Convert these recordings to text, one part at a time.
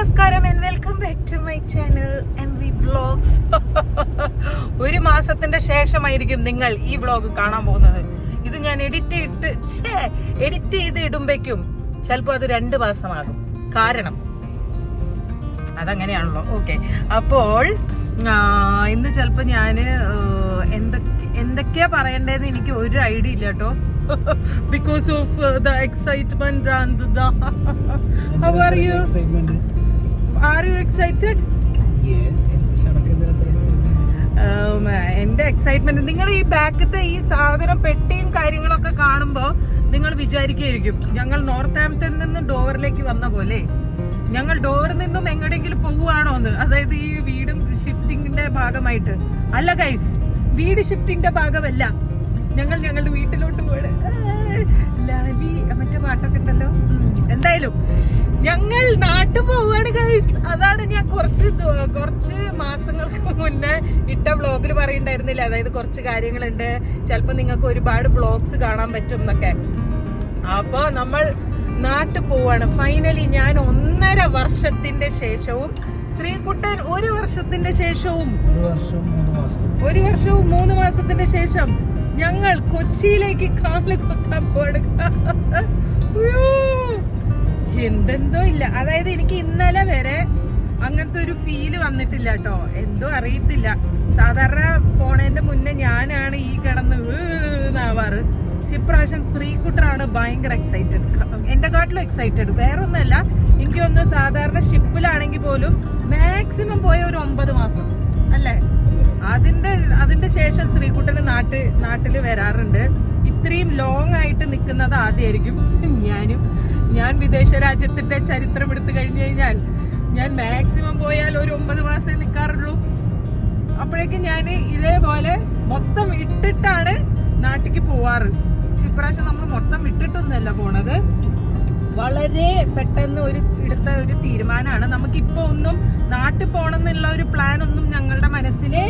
നമസ്കാരം and welcome back to my channel M V vlogs ഒരു മാസത്തിന്റെ ശേഷമായിരിക്കും നിങ്ങൾ ഈ വ്ളോഗ് കാണാൻ പോകുന്നത്. ഇത് ഞാൻ എഡിറ്റ് ഇട്ട് എഡിറ്റ് ചെയ്ത് ഇടുമ്പോഴേക്കും ചിലപ്പോൾ അത് രണ്ട് മാസമാകും. കാരണം അതങ്ങനെയാണല്ലോ. ഓക്കെ അപ്പോൾ ഇന്ന് ചിലപ്പോൾ ഞാൻ എന്തൊക്കെ എന്തൊക്കെയാ പറയണ്ടേന്ന് എനിക്ക് ഒരു ഐഡിയ ഇല്ല കേട്ടോ. Because of the excitement and the how are you. Are you excited? എന്റെ എക്സൈറ്റ്മെന്റ് നിങ്ങൾ ഈ ബാക്കത്തെ ഈ സാധനം പെട്ടിയും കാര്യങ്ങളൊക്കെ കാണുമ്പോൾ നിങ്ങൾ വിചാരിക്കുകയായിരിക്കും ഞങ്ങൾ നോർത്ത് ആംപ്ടണിൽ നിന്ന് ഡോവറിലേക്ക് വന്ന പോലെ. ഞങ്ങൾ ഡോറിൽ നിന്നും എങ്ങോട്ടെങ്കിലും പോവുകയാണോ എന്ന്. അതായത് ഈ വീടും ഷിഫ്റ്റിംഗിന്റെ ഭാഗമായിട്ട്. അല്ല ഗൈസ് വീട് ഷിഫ്റ്റിംഗിന്റെ ഭാഗമല്ല. ഞങ്ങൾ ഞങ്ങളുടെ വീട്ടിലോട്ട് പോണ്. ലാലി മറ്റേ പാട്ടൊക്കെ ഉണ്ടല്ലോ? എന്തായാലും ഞങ്ങൾ നാട്ടിൽ പോവാണ് ഗൈസ് അതാണ് ഞാൻ കുറച്ച് കുറച്ച് മാസങ്ങൾക്ക് മുന്നേ ഇട്ട വ്ളോഗിൽ പറയുണ്ടായിരുന്നില്ല അതായത് കുറച്ച് കാര്യങ്ങളുണ്ട്. ചിലപ്പോൾ നിങ്ങൾക്ക് ഒരുപാട് ബ്ലോഗ്സ് കാണാൻ പറ്റും എന്നൊക്കെ. അപ്പൊ നമ്മൾ നാട്ടിൽ പോവാണ്. ഫൈനലി ഞാൻ ഒന്നര വർഷത്തിന്റെ ശേഷവും ശ്രീകുട്ടൻ ഒരു വർഷത്തിന്റെ ശേഷവും ഒരു വർഷം മൂന്ന് മാസം. ഒരു വർഷവും മൂന്ന് മാസത്തിന്റെ ശേഷം ഞങ്ങൾ കൊച്ചിയിലേക്ക് കാൽ കൊത്താൻ പോടുക എന്തെന്തോ ഇല്ല. അതായത് എനിക്ക് ഇന്നലെ വരെ അങ്ങനത്തെ ഒരു ഫീൽ വന്നിട്ടില്ല കേട്ടോ. എന്തോ അറിയത്തില്ല. സാധാരണ പോണേന്റെ മുന്നേ ഞാനാണ് ഈ കിടന്ന് ആവാറ് പക്ഷെ ഇപ്രാവശ്യം ശ്രീകുട്ടറാണ് ഭയങ്കര എക്സൈറ്റഡ് എന്റെ കാട്ടിലും എക്സൈറ്റഡ് വേറെ ഒന്നുമല്ല എനിക്കൊന്ന് സാധാരണ ഷിപ്പിലാണെങ്കിൽ പോലും മാക്സിമം പോയ ഒരു ഒമ്പത് മാസം. അല്ലേ? അതിന്റെ അതിന്റെ ശേഷം ശ്രീകുട്ടന് നാട്ട് നാട്ടിൽ വരാറുണ്ട്. ഇത്രയും ലോങ് ആയിട്ട് നിൽക്കുന്നത് ആദ്യമായിരിക്കും ഞാനും ഞാൻ വിദേശ രാജ്യത്തിന്റെ ചരിത്രം എടുത്തു കഴിഞ്ഞു കഴിഞ്ഞാൽ ഞാൻ മാക്സിമം പോയാൽ ഒരു ഒമ്പത് മാസമേ നിൽക്കാറുള്ളൂ. അപ്പോഴേക്കും ഞാൻ ഇതേപോലെ മൊത്തം ഇട്ടിട്ടാണ് നാട്ടിക്ക് പോവാറ്. പക്ഷെ ഇപ്രാവശ്യം നമ്മൾ മൊത്തം ഇട്ടിട്ടൊന്നുമല്ല പോണത്. വളരെ പെട്ടെന്ന് ഒരു എടുത്ത ഒരു തീരുമാനമാണ്. നമുക്കിപ്പോ ഒന്നും നാട്ടിൽ പോണെന്നുള്ള ഒരു പ്ലാൻ ഒന്നും ഞങ്ങളുടെ മനസ്സിലേ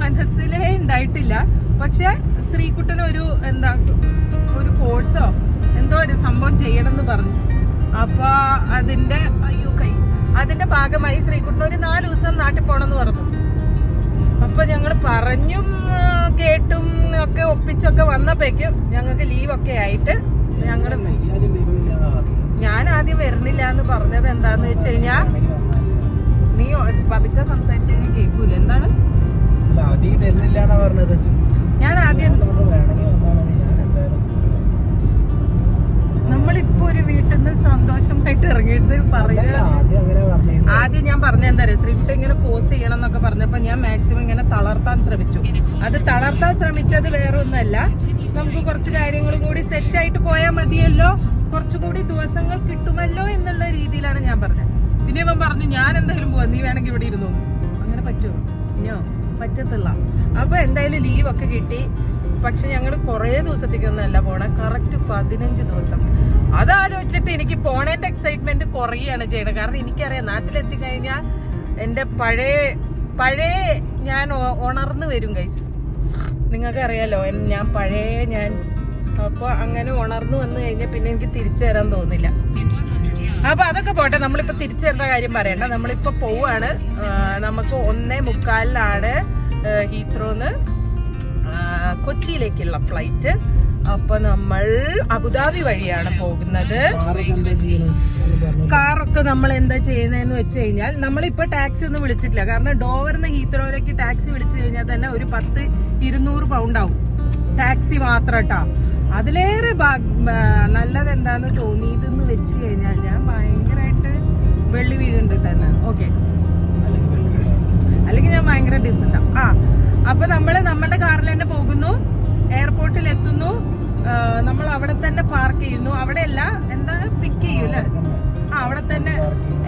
മനസ്സിലേ ഉണ്ടായിട്ടില്ല. പക്ഷെ ശ്രീകുട്ടന് ഒരു എന്താ ഒരു കോഴ്സോ എന്തോ ഒരു സംഭവം ചെയ്യണം എന്ന് പറഞ്ഞു. അപ്പൊ അതിന്റെ അയ്യോ കൈ. അതിന്റെ ഭാഗമായി ശ്രീകുട്ടൻ ഒരു നാല് ദിവസം നാട്ടിൽ പോണെന്ന് പറഞ്ഞു. അപ്പൊ ഞങ്ങൾ പറഞ്ഞും കേട്ടും ഒക്കെ ഒപ്പിച്ചൊക്കെ വന്നപ്പോഴേക്കും ഞങ്ങൾക്ക് ലീവൊക്കെ ആയിട്ട് ഞങ്ങൾ ഞാൻ ആദ്യം വരുന്നില്ല എന്ന് പറഞ്ഞത് എന്താന്ന് വെച്ച് കഴിഞ്ഞാ നീ പവിത്ര പതുക്കെ സംസാരിച്ചു കഴിഞ്ഞാൽ കേൾക്കൂല എന്താണ്? ഞാൻ ആദ്യം നമ്മളിപ്പോ ഒരു വീട്ടിൽ നിന്ന് സന്തോഷമായിട്ട് ഇറങ്ങിയിട്ട് പറയുക. ആദ്യം ഞാൻ പറഞ്ഞ എന്താ പറയുക ശ്രീകുട്ടി ഇങ്ങനെ കോഴ്സ് ചെയ്യണം എന്നൊക്കെ പറഞ്ഞപ്പോ ഞാൻ മാക്സിമം ഇങ്ങനെ തളർത്താൻ ശ്രമിച്ചു. അത് തളർത്താൻ ശ്രമിച്ചത് വേറെ ഒന്നല്ല നമുക്ക് കുറച്ച് കാര്യങ്ങൾ കൂടി സെറ്റ് ആയിട്ട് പോയാൽ മതിയല്ലോ. കുറച്ചുകൂടി ദിവസങ്ങൾ കിട്ടുമല്ലോ എന്നുള്ള രീതിയിലാണ് ഞാൻ പറഞ്ഞത്. പിന്നെ ഇവൻ പറഞ്ഞു ഞാൻ എന്തായാലും പോവാ. നീ വേണമെങ്കിൽ ഇവിടെ ഇരുന്നു. അങ്ങനെ പറ്റുമോ? ഇനിയോ? പറ്റത്തില്ല. അപ്പൊ എന്തായാലും ലീവ് ഒക്കെ കിട്ടി. പക്ഷെ ഞങ്ങൾ കുറേ ദിവസത്തേക്കൊന്നല്ല പോണേ. കറക്റ്റ് പതിനഞ്ച് ദിവസം. അതാലോചിച്ചിട്ട് എനിക്ക് പോണേന്റെ എക്സൈറ്റ്മെന്റ് കുറയാണ് ചെയ്യണത്. കാരണം എനിക്കറിയാം നാട്ടിലെത്തി കഴിഞ്ഞാൽ എന്റെ പഴയ പഴയ ഞാൻ ഉണർന്നു വരും ഗൈസ് നിങ്ങൾക്ക് അറിയാലോ ഞാൻ പഴയ ഞാൻ. അപ്പോൾ അങ്ങനെ ഉണർന്നു വന്നു കഴിഞ്ഞാൽ പിന്നെ എനിക്ക് തിരിച്ചു വരാൻ തോന്നില്ല. അപ്പൊ അതൊക്കെ പോട്ടെ നമ്മളിപ്പോ തിരിച്ചു വരുന്ന കാര്യം പറയണ്ട. നമ്മളിപ്പോ പോവാണ്. നമുക്ക് ഒന്നേ മുക്കാലിലാണ് ഹീത്രോന്ന് കൊച്ചിയിലേക്കുള്ള ഫ്ലൈറ്റ് അപ്പൊ നമ്മൾ അബുദാബി വഴിയാണ് പോകുന്നത്. കാറൊക്കെ നമ്മൾ എന്താ ചെയ്യുന്നതെന്ന് വെച്ച് കഴിഞ്ഞാൽ നമ്മളിപ്പോ ടാക്സി ഒന്നും വിളിച്ചിട്ടില്ല. കാരണം ഡോവറിന് ഹീത്രോയിലേക്ക് ടാക്സി വിളിച്ചു കഴിഞ്ഞാൽ തന്നെ ഒരു പത്ത് ഇരുന്നൂറ് പൗണ്ട് ആവും. ടാക്സി മാത്രം കേട്ടാ അതിലേറെ നല്ലത് എന്താന്ന് തോന്നിയതെന്ന് വെച്ച് കഴിഞ്ഞാൽ ഞാൻ ഭയങ്കരമായിട്ട് വെള്ളി വീഴുന്നുണ്ട് തന്നെ ഓക്കെ അല്ലെങ്കിൽ ഞാൻ ഭയങ്കര ഡിസന്റാ ആ അപ്പൊ നമ്മൾ നമ്മുടെ കാറിൽ തന്നെ പോകുന്നു. എയർപോർട്ടിൽ എത്തുന്നു. നമ്മൾ അവിടെ തന്നെ പാർക്ക് ചെയ്യുന്നു. അവിടെയല്ല എന്താ? പിക്ക് ചെയ്യൂല്ലേ ആ അവിടെ തന്നെ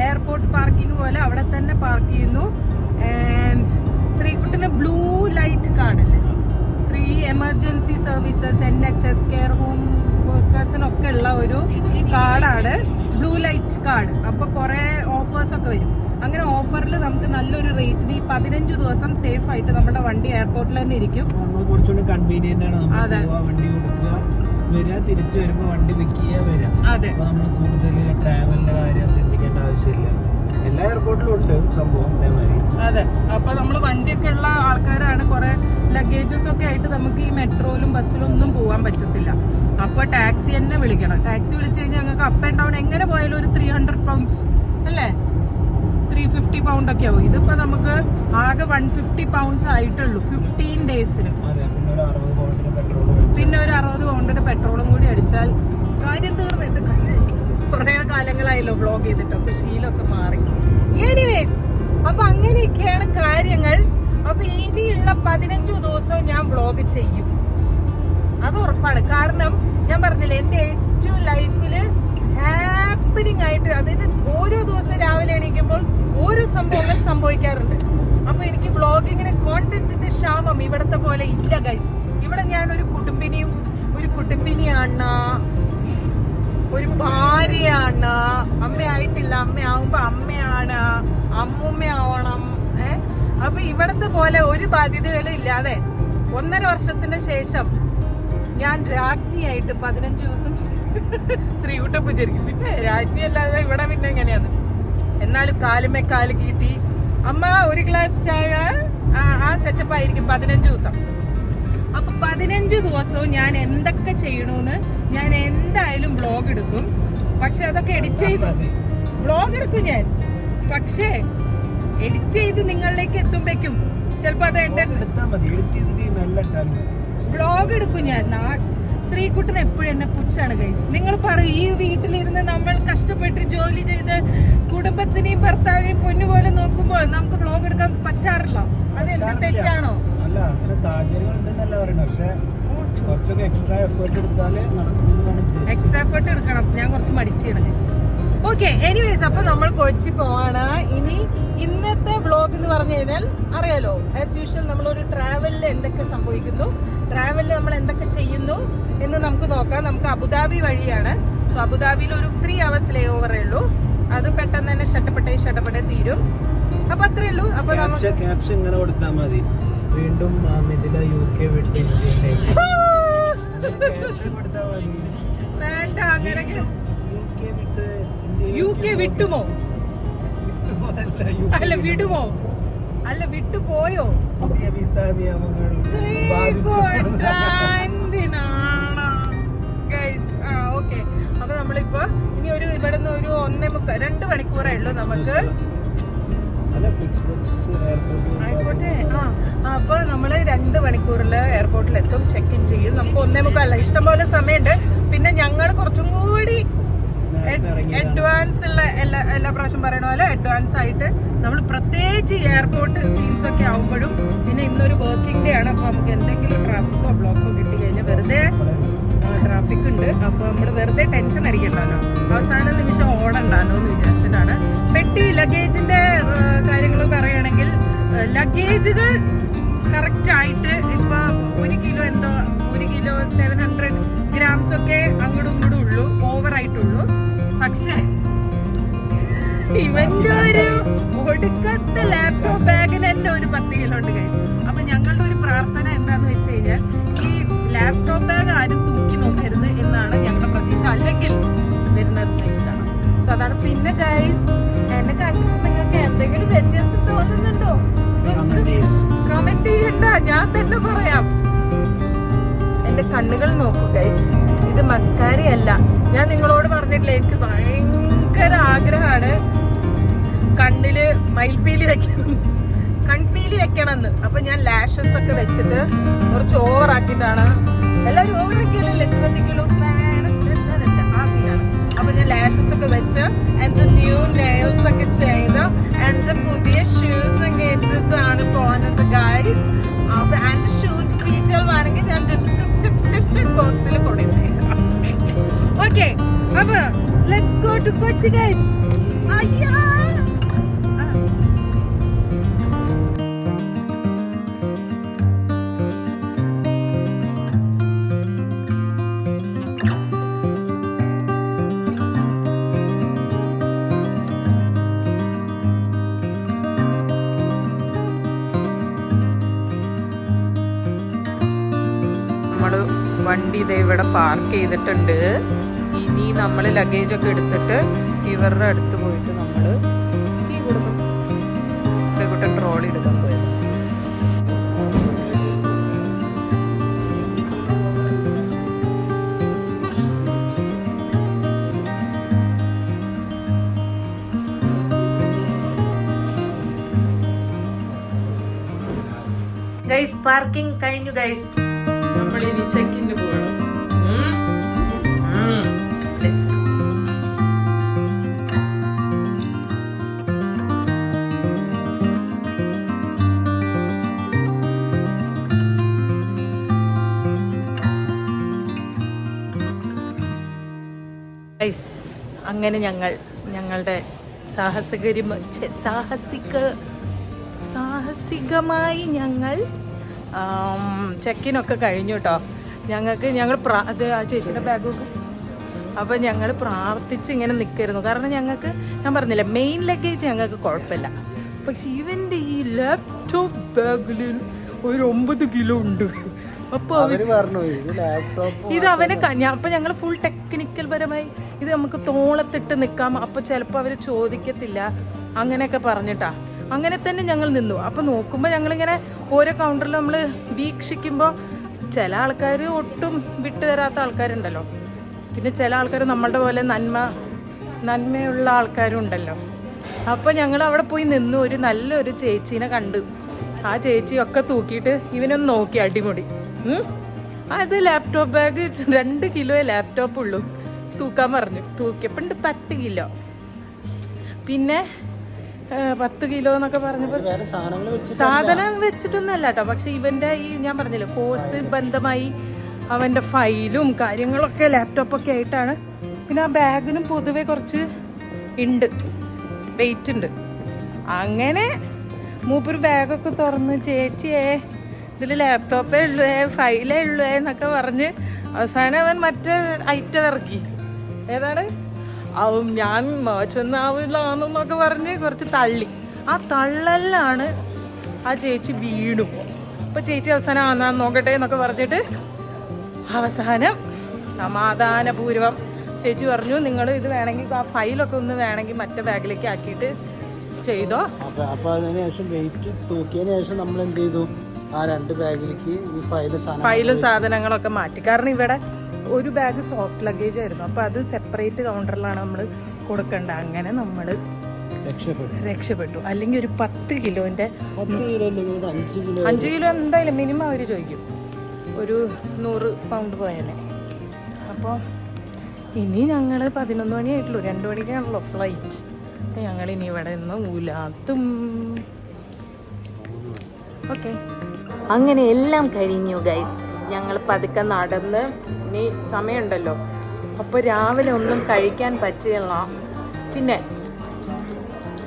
എയർപോർട്ട് പാർക്കിംഗ് പോലെ അവിടെ തന്നെ പാർക്ക് ചെയ്യുന്നു. And ശ്രീകുട്ടിന് blue light card Sree emergency services N H S care card അപ്പോൾ കുറേ ഓഫേഴ്സ് ഒക്കെ വരും. അങ്ങനെ ഓഫറിൽ നമുക്ക് നല്ലൊരു റേറ്റിന് ഈ പതിനഞ്ച് ദിവസം സേഫ് ആയിട്ട് നമ്മുടെ വണ്ടി എയർപോർട്ടിൽ തന്നെ ഇരിക്കും. കുറച്ചുകൂടി കൺവീനിയന്റ് ആണ് അതെ. വണ്ടി കൊടുക്കുക വരിക തിരിച്ചു വരുമ്പോൾ വണ്ടി വിൽക്കുക വരിക. അതെ. അപ്പൊ നമ്മൾ കൂടുതൽ ട്രാവലിന്റെ ആവശ്യമില്ല. എല്ലാ എയർപോർട്ടിലും ഉണ്ട് സംഭവം അതെ. അപ്പൊ നമ്മൾ വണ്ടിയൊക്കെ ഉള്ള ആൾക്കാരാണ്. കുറെ ലഗേജസ് ഒക്കെ ആയിട്ട് നമുക്ക് ഈ മെട്രോയിലും ബസ്സിലും ഒന്നും പോകാൻ പറ്റത്തില്ല. അപ്പൊ ടാക്സി തന്നെ വിളിക്കണം. ടാക്സി വിളിച്ചു കഴിഞ്ഞാൽ ഞങ്ങൾക്ക് അപ്പ് ആൻഡ് ഡൗൺ എങ്ങനെ പോയാലും ഒരു ത്രീ ഹൺഡ്രഡ് പൗണ്ട്സ് അല്ലേ? ത്രീ ഫിഫ്റ്റി പൗണ്ട് ഒക്കെ ആവും. ഇതിപ്പോ നമുക്ക് ആകെ വൺ ഫിഫ്റ്റി പൗണ്ട്സ് ആയിട്ടുള്ളൂ ഫിഫ്റ്റീൻ ഡേയ്സിന് പിന്നെ ഒരു അറുപത് പൗണ്ടിന് പെട്രോളും കൂടി അടിച്ചാൽ കാര്യം തീർന്നിട്ട് കുറേ കാലങ്ങളായല്ലോ വ്ളോഗ് ചെയ്തിട്ട് അപ്പൊ ശീലമൊക്കെ മാറി. എനിവേസ് അപ്പൊ അങ്ങനെയൊക്കെയാണ് കാര്യങ്ങൾ. അപ്പൊ ഇനിയുള്ള പതിനഞ്ചു ദിവസവും ഞാൻ വ്ളോഗ് ചെയ്യും. അത് ഉറപ്പാണ്. കാരണം ഞാൻ പറഞ്ഞില്ല എന്റെ ഏറ്റവും ലൈഫിൽ ഹാപ്പനിങ് ആയിട്ട് അതായത് ഓരോ ദിവസം രാവിലെ എണീക്കുമ്പോൾ ഓരോ സംഭവങ്ങൾ സംഭവിക്കാറുണ്ട്. അപ്പൊ എനിക്ക് വ്ളോഗിങ്ങിന് കോണ്ടന്റിന്റെ ക്ഷാമം ഇവിടത്തെ പോലെ ഇല്ല ഗൈസ് ഇവിടെ ഞാൻ ഒരു കുടുംബിനിയും ഒരു കുടുംബിനിയാണ്. ഒരു ഭാര്യയാണ്. അമ്മയായിട്ടില്ല അമ്മയാവുമ്പോ അമ്മയാണ്. അമ്മൂമ്മയാവണം ഏ? അപ്പൊ ഇവിടത്തെ പോലെ ഒരു ബാധ്യതകളും ഇല്ലാതെ ഒന്നര വർഷത്തിന് ശേഷം ഞാൻ രാജ്ഞിയായിട്ട് പതിനഞ്ച് ദിവസം ശ്രീകുട്ട പൂജരിക്കും പിന്നെ രാജ്ഞി അല്ലാതെ ഇവിടെ പിന്നെ എങ്ങനെയാണ്? എന്നാലും കാലുമേ കാൽ കീട്ടി. അമ്മ ഒരു ഗ്ലാസ് ചായ ആ- സെറ്റപ്പ് ആയിരിക്കും പതിനഞ്ച് ദിവസം. അപ്പൊ പതിനഞ്ച് ദിവസവും ഞാൻ എന്തൊക്കെ ചെയ്യണമെന്ന് ഞാൻ എന്തായാലും വ്ളോഗ് എടുക്കും. പക്ഷെ അതൊക്കെ എഡിറ്റ് ചെയ്ത് വ്ളോഗ് എടുക്കും ഞാൻ. പക്ഷേ എഡിറ്റ് ചെയ്ത് നിങ്ങളിലേക്ക് എത്തുമ്പോഴേക്കും ചിലപ്പോ അത് എന്റെ വ്ളോഗ് എടുക്കും ഞാൻ. ശ്രീകുട്ടൻ എപ്പോഴും എന്നെ പുച്ഛാണ് കൈസ് നിങ്ങൾ പറയും ഈ വീട്ടിലിരുന്ന് നമ്മൾ കഷ്ടപ്പെട്ട് ജോലി ചെയ്ത് കുടുംബത്തിനെയും ഭർത്താവിനെയും പൊന്നു പോലെ നോക്കുമ്പോൾ നമുക്ക് വ്ളോഗ് എടുക്കാൻ പറ്റാറില്ല. അത് എന്റെ തെറ്റാണോ? അല്ല അങ്ങനെ സാഹചര്യങ്ങൾ ഉണ്ടെന്നല്ല പറയുന്നത്. പക്ഷെ കുറച്ചൊക്കെ എക്സ്ട്രാ എഫേർട്ട് എടുത്താലേ നടക്കുന്നതാണ് എക്സ്ട്രാ എഫേർട്ട് എടുക്കണം. ഞാൻ കുറച്ച് മടിച്ചാണ് ഓക്കെ എനിവേസ് അപ്പൊ നമ്മൾ കൊച്ചി പോവാണ്. ഇനി ഇന്നത്തെ വ്ളോഗ് എന്ന് പറഞ്ഞു കഴിഞ്ഞാൽ അറിയാലോ ആസ് യൂഷ്വൽ നമ്മളൊരു ട്രാവലിൽ എന്തൊക്കെ സംഭവിക്കുന്നു ട്രാവലിൽ നമ്മൾ എന്തൊക്കെ ചെയ്യുന്നു എന്ന് നമുക്ക് നോക്കാം. നമുക്ക് അബുദാബി വഴിയാണ്. സോ അബുദാബിയിൽ ഒരു ത്രീ അവേഴ്സ് ലേ ഓവറേ ഉള്ളൂ. അത് പെട്ടെന്ന് തന്നെ ഷട്ടപ്പെട്ടേ ഷട്ടപ്പെട്ടേ തീരും. അപ്പൊ അത്രേ ഉള്ളൂ. അപ്പൊ ക്യാപ്ഷൻ ഇങ്ങനെ കൊടുത്താൽ മതി. വീണ്ടും മിഥില യു കെ വിട്ട് വേണ്ട അങ്ങനെ. യു കെ വിട്ട് യു കെ വിട്ടുമോ? അല്ല. വിടുമോ? അല്ല വിട്ടു പോയോ പുതിയ വിസ നിയമങ്ങൾ ബാധിച്ചു ഓക്കെ അപ്പൊ നമ്മളിപ്പോ ഇനി ഒരു ഇവിടെ നിന്ന് ഒരു ഒന്നേ മുക്കാൽ രണ്ട് മണിക്കൂറേ ഉള്ളൂ നമുക്ക്. ആയിക്കോട്ടെ ആ അപ്പൊ നമ്മൾ രണ്ട് മണിക്കൂറിൽ എയർപോർട്ടിൽ എത്തും ചെക്ക് ഇൻ ചെയ്യും. നമുക്ക് ഒന്നേ മുക്കാലല്ല ഇഷ്ടംപോലെ സമയമുണ്ട്. പിന്നെ ഞങ്ങൾ കുറച്ചും കൂടി അഡ്വാൻസ് ഉള്ള എല്ലാ എല്ലാ പ്രാവശ്യം പറയണ പോലെ അഡ്വാൻസ് ആയിട്ട് നമ്മൾ പ്രത്യേകിച്ച് എയർപോർട്ട് സീൻസ് ഒക്കെ ആവുമ്പോഴും പിന്നെ ഇന്നൊരു വർക്കിംഗ് ഡേ ആണ്. അപ്പോൾ നമുക്ക് എന്തെങ്കിലും ട്രാഫിക്കോ ബ്ലോക്കോ കിട്ടി കഴിഞ്ഞാൽ വെറുതെ ട്രാഫിക് ഉണ്ട്. അപ്പോൾ നമ്മൾ വെറുതെ ടെൻഷൻ അടിക്കണ്ടല്ലോ. അവസാന നിമിഷം ഓടണ്ടല്ലോ എന്ന് വിചാരിച്ചിട്ടാണ്. പെട്ടി ലഗേജിന്റെ കാര്യങ്ങൾ പറയുകയാണെങ്കിൽ ലഗേജുകൾ കറക്റ്റ് ആയിട്ട് ഇപ്പൊ ഒരു കിലോ എന്തോ കിലോ സെവൻ ഹൺഡ്രഡ് ഗ്രാംസ് ഒക്കെ അങ്ങോട്ടും ഇങ്ങോട്ടും ഉള്ളൂ ഓവർ ആയിട്ടുള്ളൂ. പക്ഷേ ഇവന്റെ ഒരു ഒടുക്കത്തെ ലാപ്ടോപ്പ് ബാഗിന് തന്നെ ഒരു പത്ത് കിലോ ഉണ്ട് കഴിഞ്ഞു അപ്പൊ ഞങ്ങളുടെ ഒരു പ്രാർത്ഥന എന്താന്ന് വെച്ച് കഴിഞ്ഞാൽ ഈ ലാപ്ടോപ്പ് ബാഗ് ആരും കണ്ണുകൾ നോക്കൂ ഗൈസ് ഇത് മസ്കാരി അല്ല. ഞാൻ നിങ്ങളോട് പറഞ്ഞിട്ടില്ല എനിക്ക് ഭയങ്കര ആഗ്രഹമാണ് കണ്ണിൽ മയിൽപ്പീലി വെക്കണം. കൺപീലി വെക്കണമെന്ന്. അപ്പൊ ഞാൻ ലാഷസ് ഒക്കെ വെച്ചിട്ട് കുറച്ച് ഓവർ ആക്കിയിട്ടാണ് എല്ലാവരും ഓവർ ആക്കിയല്ലേ ശ്രദ്ധിക്കുള്ളൂ അപ്പൊ ഞാൻ ലാഷസ് ഒക്കെ വെച്ച് എന്റെ ന്യൂ നെയിൽസ് ഒക്കെ ചെയ്ത് എന്റെ പുതിയ ഷൂസ് ഒക്കെ ഇട്ടിട്ടാണ് പോകുന്നത് ഗൈസ് എന്റെ ബോക്സിൽ കൊടുത്തേക്കാം ഓക്കെ അപ്പൊ let's go to Kochi guys അയ്യാ! ഇവിടെ പാർക്ക് ചെയ്തിട്ടുണ്ട്. ഇനി നമ്മൾ ലഗേജ് ഒക്കെ എടുത്തിട്ട് ഇവരുടെ അടുത്ത് പോയിട്ട് നമ്മൾ ഈ കൊടുക്കും. ശ്രീകുട്ടൻ ട്രോളി എടുക്കാൻ പോയത്. ഗൈസ് പാർക്കിംഗ് കഴിഞ്ഞു ഗൈസ് ഗൈസ് അങ്ങനെ ഞങ്ങൾ ഞങ്ങളുടെ സാഹസകരി സാഹസിക സാഹസികമായി ഞങ്ങൾ ചെക്കിനൊക്കെ കഴിഞ്ഞു കേട്ടോ ഞങ്ങൾക്ക് ഞങ്ങൾ പ്രാ- അത് ആ ചേച്ചിയുടെ ബാഗൊക്കെ അപ്പോൾ ഞങ്ങൾ പ്രാർത്ഥിച്ച് ഇങ്ങനെ നിൽക്കായിരുന്നു കാരണം ഞങ്ങൾക്ക് ഞാൻ പറഞ്ഞില്ല മെയിൻ ലഗേജ് ഞങ്ങൾക്ക് കുഴപ്പമില്ല. പക്ഷെ ഇവന്റെ ഈ ലാപ്ടോപ്പ് ബാഗിൽ ഒരു ഒമ്പത് കിലോ ഉണ്ട്. അവർ പറഞ്ഞു ഇത് ലാപ്ടോപ്പ് ഇത് അവനെ അപ്പൊ ഞങ്ങൾ ഫുൾ ടെക്നിക്കൽ പരമായി ഇത് നമുക്ക് തോളത്തിട്ട് നിൽക്കാം അപ്പൊ ചിലപ്പോൾ അവർ ചോദിക്കത്തില്ല. അങ്ങനെയൊക്കെ പറഞ്ഞിട്ടാ. അങ്ങനെ തന്നെ ഞങ്ങൾ നിന്നു. അപ്പൊ നോക്കുമ്പോൾ ഞങ്ങളിങ്ങനെ ഓരോ കൗണ്ടറിൽ നമ്മൾ വീക്ഷിക്കുമ്പോൾ ചില ആൾക്കാർ ഒട്ടും വിട്ടു തരാത്ത ആൾക്കാരുണ്ടല്ലോ. പിന്നെ ചില ആൾക്കാർ നമ്മളുടെ പോലെ നന്മ നന്മയുള്ള ആൾക്കാരും ഉണ്ടല്ലോ അപ്പോൾ ഞങ്ങൾ അവിടെ പോയി നിന്നു. ഒരു നല്ലൊരു ചേച്ചീനെ കണ്ടു. ആ ചേച്ചിയൊക്കെ തൂക്കിയിട്ട് ഇവനൊന്ന് നോക്കി അടിമുടി. അത് ലാപ്ടോപ്പ് ബാഗ് രണ്ട് കിലോ ലാപ്ടോപ്പ് ഉള്ളൂ. തൂക്കാൻ പറഞ്ഞു. തൂക്കിയപ്പോൾ ഉണ്ട് പത്ത് കിലോ. പിന്നെ പത്ത് കിലോ എന്നൊക്കെ പറഞ്ഞപ്പോൾ വെച്ച് സാധനം വെച്ചിട്ടൊന്നല്ല കേട്ടോ പക്ഷെ ഇവന്റെ ഈ ഞാൻ പറഞ്ഞില്ലേ കോഴ്സ് ബന്ധമായി അവന്റെ ഫയലും കാര്യങ്ങളൊക്കെ ലാപ്ടോപ്പൊക്കെ ആയിട്ടാണ്. പിന്നെ ആ ബാഗിനും പൊതുവെ കുറച്ച് ഉണ്ട് വെയിറ്റ് ഉണ്ട് അങ്ങനെ മൂപ്പര് ബാഗൊക്കെ തുറന്ന് ചേച്ചിയേ ഇതിൽ ലാപ്ടോപ്പേ ഉള്ളൂ ഫയലേ ഉള്ളൂ എന്നൊക്കെ പറഞ്ഞ് അവസാനം അവൻ മറ്റേ ഐറ്റം ഇറക്കി. ഏതാണ്? അവൻ ഞാൻ ചെന്നാവില്ലാന്നൊക്കെ പറഞ്ഞ് കുറച്ച് തള്ളി. ആ തള്ളലിലാണ് ആ ചേച്ചി വീണു. അപ്പൊ ചേച്ചി അവസാനം ആന്നാ നോക്കട്ടെ എന്നൊക്കെ പറഞ്ഞിട്ട് അവസാനം സമാധാനപൂർവം ചേച്ചി പറഞ്ഞു നിങ്ങൾ ഇത് വേണമെങ്കിൽ ആ ഫയലൊക്കെ ഒന്ന് വേണമെങ്കിൽ മറ്റേ ബാഗിലേക്ക് ആക്കിയിട്ട് ചെയ്തോ. അപ്പൊ അതിനുശേഷം അതിന് വെയിറ്റ് തൂക്കിയതിനു ശേഷം നമ്മൾ എന്ത് ചെയ്തു? ആ രണ്ട് ബാഗിലേക്ക് ഈ ഫയൽ ഫയലും സാധനങ്ങളൊക്കെ മാറ്റി. കാരണം ഇവിടെ ഒരു ബാഗ് സോഫ്റ്റ് ലഗേജ് ആയിരുന്നു. അപ്പോൾ അത് സെപ്പറേറ്റ് കൗണ്ടറിലാണ് നമ്മൾ കൊടുക്കേണ്ടത് അങ്ങനെ നമ്മൾ രക്ഷപ്പെട്ടു. അല്ലെങ്കിൽ ഒരു പത്ത് കിലോന്റെ അഞ്ചു കിലോ എന്തായാലും മിനിമം അവർ ചോദിക്കും. ഒരു നൂറ് പൗണ്ട് പോയാലേ. അപ്പോൾ ഇനി ഞങ്ങൾ പതിനൊന്ന് മണിയായിട്ടുള്ളൂ രണ്ട് മണിക്കാണല്ലോ ഫ്ലൈറ്റ് ഞങ്ങൾ ഇനി ഇവിടെ നിന്ന് ഊലാത്തും. ഓക്കെ അങ്ങനെ എല്ലാം കഴിഞ്ഞു ഗൈസ് ഞങ്ങൾ പതുക്കെ നടന്ന് ഇനി സമയമുണ്ടല്ലോ. അപ്പോൾ രാവിലെ ഒന്നും കഴിക്കാൻ പറ്റില്ല. പിന്നെ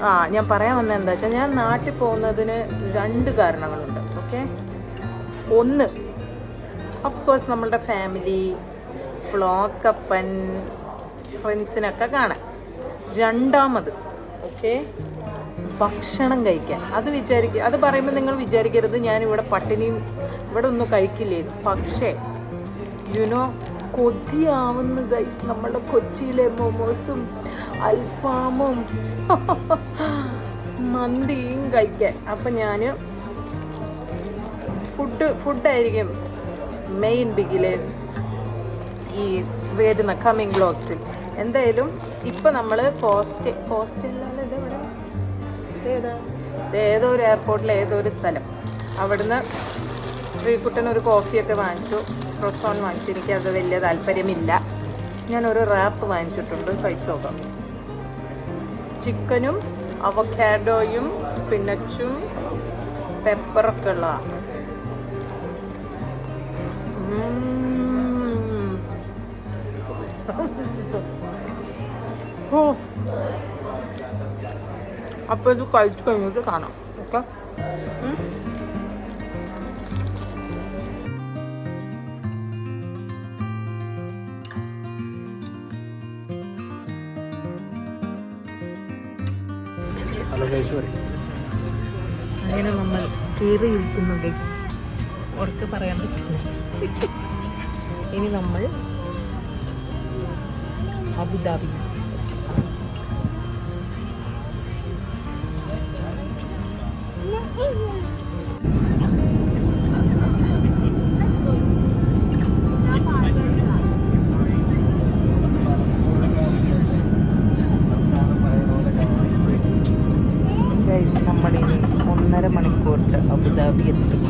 ആ ഞാൻ പറയാൻ വന്നത് എന്താ വെച്ചാൽ ഞാൻ നാട്ടിൽ പോകുന്നതിന് രണ്ട് കാരണങ്ങളുണ്ട് ഓക്കെ ഒന്ന് ഓഫ് കോഴ്സ് നമ്മളുടെ ഫാമിലി ഫ്ലോക്കപ്പൻ ഫ്രണ്ട്സിനൊക്കെ കാണാൻ. രണ്ടാമത് ഓക്കെ ഭക്ഷണം കഴിക്കാൻ. അത് വിചാരിക്കുക അത് പറയുമ്പോൾ നിങ്ങൾ വിചാരിക്കരുത് ഞാനിവിടെ പട്ടിണിയും ഇവിടെ ഒന്നും കഴിക്കില്ലേ. പക്ഷേ യുനോ കൊതിയാവുന്ന ഗൈസ് നമ്മളുടെ കൊച്ചിയിലെ മൊമോസും അൽഫാമും മന്തിയും കഴിക്കാൻ. അപ്പം ഞാൻ ഫുഡ് ഫുഡായിരിക്കും മെയിൻ ബിഗിലെ ഈ വരുന്ന കമ്മിങ് ബ്ലോഗ്സിൽ എന്തായാലും ഇപ്പം നമ്മൾ കോസ്റ്റ് കോസ്റ്റ് ഇത് ഇവിടെ ഏതോ? ഒരു എയർപോർട്ടിലെ ഏതോ ഒരു സ്ഥലം. അവിടുന്ന് ശ്രീകുട്ടൻ ഒരു കോഫിയൊക്കെ വാങ്ങിച്ചു. ക്രൊസോൺ വാങ്ങിച്ചു. എനിക്ക് അത് വലിയ താല്പര്യമില്ല. ഞാനൊരു റാപ്പ് വാങ്ങിച്ചിട്ടുണ്ട്. കഴിച്ചു നോക്കാം. ചിക്കനും അവക്കാഡോയും സ്പിനച്ചും പെപ്പറൊക്കെ ഉള്ളതാണ് ഓ. അപ്പോൾ ഇത് കഴിച്ചു കഴിഞ്ഞിട്ട് കാണാം. ഓക്കെ? അങ്ങനെ നമ്മൾ കയറി ഇരിക്കുന്നു ഗൈസ് ഉറക്കെ പറയാൻ പറ്റില്ല. ഇനി നമ്മൾ അബുദാബി നമ്മളിനി ഒന്നര മണിക്കൂറിൽ അബുദാബി എത്തും.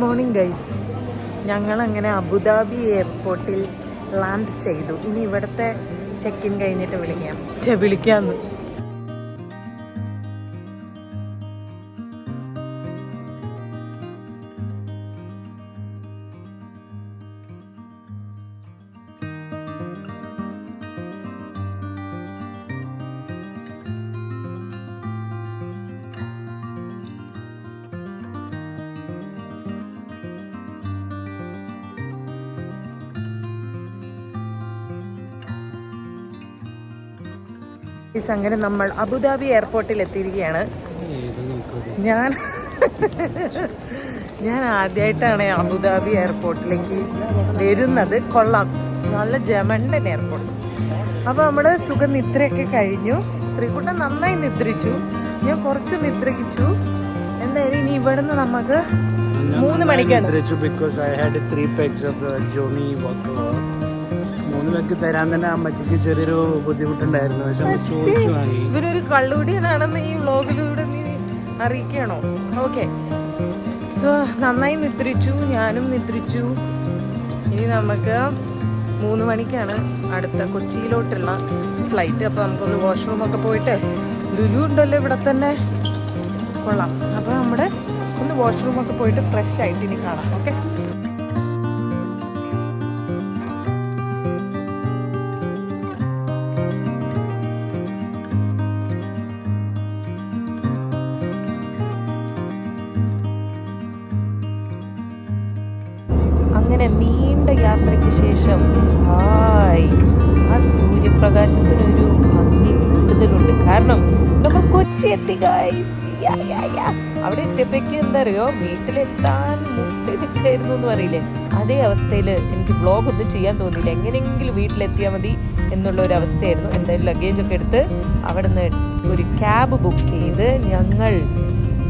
മോർണിംഗ് ഗൈസ് ഞങ്ങൾ അങ്ങനെ അബുദാബി എയർപോർട്ടിൽ ലാൻഡ് ചെയ്തു. ഇനി ഇവിടുത്തെ ചെക്ക് ഇൻ കഴിഞ്ഞിട്ട് വിളിക്കാം. ഛെ, ഗൈസ്, അങ്ങനെ നമ്മൾ അബുദാബി എയർപോർട്ടിൽ എത്തിയിരിക്കുകയാണ്. ഞാൻ ഞാൻ ആദ്യമായിട്ടാണ് അബുദാബി എയർപോർട്ടിലേക്ക് വരുന്നത്. കൊള്ളാം. നല്ല ജമണ്ടൻ എയർപോർട്ട് അപ്പോൾ നമ്മൾ സുഖനിദ്രയൊക്കെ കഴിഞ്ഞു. ശ്രീകുട്ടൻ നന്നായി നിദ്രിച്ചു. ഞാൻ കുറച്ച് നിദ്രകിച്ചു എന്തായാലും ഇനി ഇവിടുന്ന് നമുക്ക് മൂന്ന് മണിക്കാണ്. പേക്ക് തരാൻ തന്നെ അമ്മച്ചിക്ക് ചെറിയൊരു ബുദ്ധിമുട്ടുണ്ടായിരുന്നു. പക്ഷെ ഇവരൊരു കള്ളുകൂടിയനാണെന്ന് ഈ വ്ലോഗിലൂടെ നീ അറിയിക്കണോ? ഓക്കെ. സോ നന്നായി നിദ്രിച്ചു ഞാനും നിദ്രിച്ചു. ഇനി നമുക്ക് മൂന്ന് മണിക്കാണ് അടുത്ത കൊച്ചിയിലോട്ടുള്ള ഫ്ലൈറ്റ് അപ്പോൾ നമുക്കൊന്ന് വാഷ്റൂം ഒക്കെ പോയിട്ട് ലുലു ഉണ്ടല്ലോ ഇവിടെ തന്നെ. കൊള്ളാം. അപ്പോൾ നമ്മുടെ ഒന്ന് വാഷ്റൂം ഒക്കെ പോയിട്ട് ഫ്രഷ് ആയിട്ട് ഇനി കാണാം. ഓക്കെ? ശേഷം ഹായ് ആ സൂര്യപ്രകാശത്തിനൊരു ഭംഗി കൂടുതലുണ്ട്. കാരണം നമ്മൾ കൊച്ചി എത്തി ഗൈസ് അവിടെ എത്തിയപ്പോഴേക്ക് എന്താ അറിയോ വീട്ടിലെത്താൻ മുട്ടി എന്ന് പറയില്ലേ? അതേ അവസ്ഥയിൽ എനിക്ക് ബ്ലോഗ് ഒന്നും ചെയ്യാൻ തോന്നിയില്ല. എങ്ങനെയെങ്കിലും വീട്ടിലെത്തിയാൽ മതി എന്നുള്ള ഒരു അവസ്ഥയായിരുന്നു. എന്തായാലും ലഗേജ് ഒക്കെ എടുത്ത് അവിടെ നിന്ന് ഒരു ക്യാബ് ബുക്ക് ചെയ്ത് ഞങ്ങൾ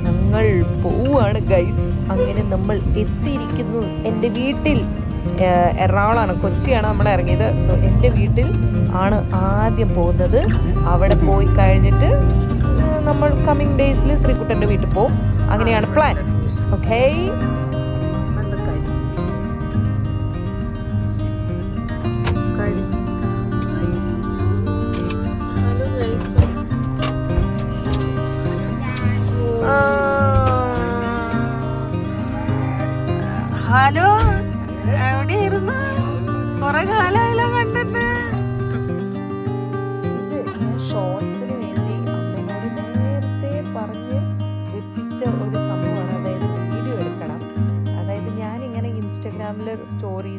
ഞങ്ങൾ പോവാണ് ഗൈസ് അങ്ങനെ നമ്മൾ എത്തിയിരിക്കുന്നു എന്റെ വീട്ടിൽ. എറണാകുളമാണ് കൊച്ചിയാണ് നമ്മൾ ഇറങ്ങിയത്. സോ എന്റെ വീട്ടിൽ ആണ് ആദ്യം പോകുന്നത്. അവിടെ പോയി കഴിഞ്ഞിട്ട് നമ്മൾ കമ്മിങ് ഡേയ്സിൽ ശ്രീകുട്ടന്റെ വീട്ടിൽ പോകും. അങ്ങനെയാണ് പ്ലാൻ ഓക്കേ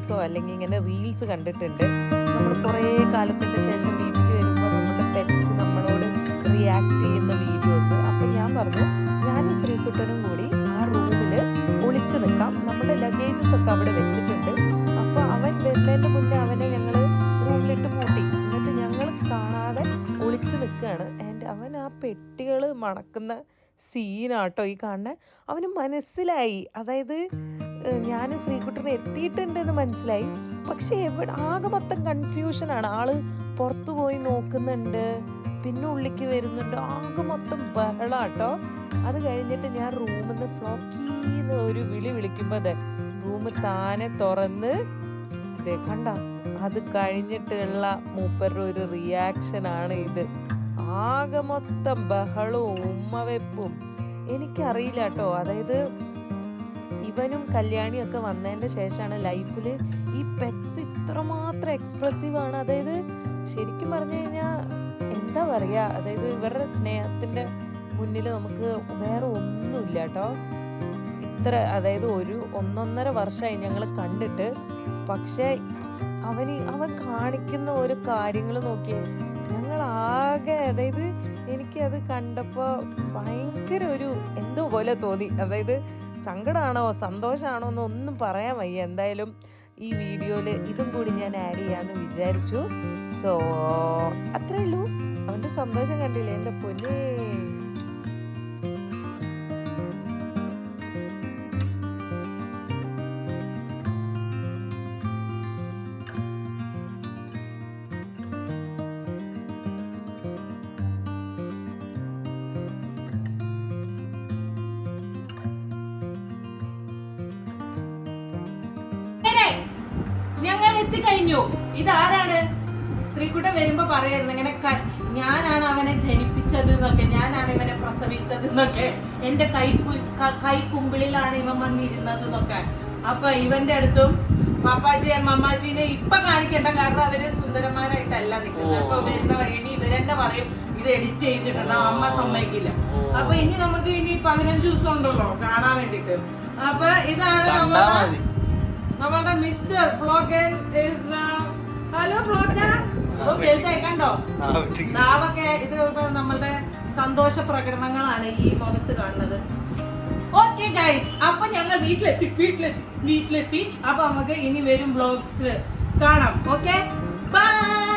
സ്റ്റോറീസോ അല്ലെങ്കിൽ ഇങ്ങനെ റീൽസ് കണ്ടിട്ടുണ്ട്. നമ്മൾ കുറേ കാലത്തിന് ശേഷം വീട്ടിൽ വരുമ്പോൾ നമ്മുടെ പെറ്റ്സ് നമ്മളോട് റിയാക്ട് ചെയ്യുന്ന വീഡിയോസ് അപ്പം ഞാൻ പറഞ്ഞു ഞാനും ശ്രീകുട്ടനും കൂടി ആ റൂമിൽ ഒളിച്ചു നിൽക്കാം. നമ്മുടെ ലഗേജസ് ഒക്കെ അവിടെ വെച്ചിട്ടുണ്ട്. അപ്പോൾ അവൻ വരുന്നതിന് മുന്നേ അവനെ ഞങ്ങൾ റൂമിലിട്ട് പൂട്ടി. എന്നിട്ട് ഞങ്ങൾ കാണാതെ ഒളിച്ചു നിൽക്കുകയാണ്. ആൻഡ് അവൻ ആ പെട്ടികൾ മണക്കുന്ന സീനാട്ടോ ഈ കാണുന്നത് അവന് മനസ്സിലായി. അതായത് ഞാൻ ശ്രീകുട്ടനെ എത്തിയിട്ടുണ്ടെന്ന് മനസ്സിലായി. പക്ഷേ എവിടെ ആകെ മൊത്തം കൺഫ്യൂഷനാണ് ആൾ പുറത്തു പോയി നോക്കുന്നുണ്ട് പിന്നെ ഉള്ളിക്ക് വരുന്നുണ്ട്. ആകെ മൊത്തം ബഹളാട്ടോ. അത് കഴിഞ്ഞിട്ട് ഞാൻ റൂമിൽ നിന്ന് ഫ്ലോക്കീന്ന് ഒരു വിളി വിളിക്കുമ്പോൾ അതെ റൂം താനെ തുറന്ന് ദേ കണ്ട? അത് കഴിഞ്ഞിട്ടുള്ള മൂപ്പരുടെ ഒരു റിയാക്ഷൻ ആണ് ഇത്. ആകെ മൊത്തം ബഹളവും ഉമ്മവെപ്പും. എനിക്കറിയില്ല കേട്ടോ അതായത് ഇവനും കല്യാണിയും ഒക്കെ വന്നതിന്റെ ശേഷമാണ് ലൈഫിൽ ഈ പെറ്റ്സ് ഇത്രമാത്രം എക്സ്പ്രസീവ് ആണ്. അതായത് ശരിക്കും പറഞ്ഞു കഴിഞ്ഞാൽ എന്താ പറയുക അതായത് ഇവരുടെ സ്നേഹത്തിന്റെ മുന്നിൽ നമുക്ക് വേറെ ഒന്നുമില്ല കേട്ടോ ഇത്ര അതായത് ഒരു ഒന്നൊന്നര വർഷമായി ഞങ്ങൾ കണ്ടിട്ട്. പക്ഷേ അവന് അവൻ കാണിക്കുന്ന ഓരോ കാര്യങ്ങൾ നോക്കി ഞങ്ങൾ ആകെ അതായത് എനിക്കത് കണ്ടപ്പോൾ ഭയങ്കര ഒരു എന്തോ പോലെ തോന്നി. അതായത് സങ്കടമാണോ സന്തോഷമാണോ എന്നൊന്നും പറയാൻ വയ്യ. എന്തായാലും ഈ വീഡിയോയിൽ ഇതും കൂടി ഞാൻ ആഡ് ചെയ്യാമെന്ന് വിചാരിച്ചു. സോ അത്രേ ഉള്ളൂ. അവന്റെ സന്തോഷം കണ്ടില്ലേ? എന്റെ പൊന്നേ. പറയായിരുന്നു ഇങ്ങനെ ഞാനാണ് അവനെ ജനിപ്പിച്ചത് എന്നൊക്കെ ഞാനാണ് ഇവനെ പ്രസവിച്ചത് എന്നൊക്കെ എന്റെ കൈ കൈക്കുമ്പിളിലാണ് ഇവൻ വന്നിരുന്നത് എന്നൊക്കെ അപ്പൊ ഇവന്റെ അടുത്തും പാപ്പാജി മമ്മാജീനെ ഇപ്പൊ കാണിക്കേണ്ട കാരണം അവർ സുന്ദരന്മാരായിട്ടല്ല നിൽക്കുന്നത്. അപ്പൊ വരുന്ന വഴി ഇനി ഇവരെന്നെ പറയും ഇത് എഡിറ്റ് ചെയ്തിട്ടുണ്ട് അമ്മ സമ്മതിക്കില്ല. അപ്പൊ ഇനി നമുക്ക് ഇനി പതിനഞ്ച് ദിവസം ഉണ്ടല്ലോ കാണാൻ വേണ്ടിട്ട് അപ്പൊ ഇതാണ് നമ്മുടെ നമ്മളുടെ മിസ്റ്റർ ഫ്ലോക്കൻ ഹലോ ഫ്ലോക്കൻ കണ്ടോ. നാവൊക്കെ ഇത് നമ്മളുടെ സന്തോഷ പ്രകടനങ്ങളാണ് ഈ മുഖത്ത് കാണുന്നത്. ഓക്കെ ഗൈസ് അപ്പൊ ഞങ്ങൾ വീട്ടിലെത്തി വീട്ടിലെത്തി വീട്ടിലെത്തി. അപ്പൊ നമുക്ക് ഇനി വരും ബ്ലോഗ്സ് കാണാം. Okay bye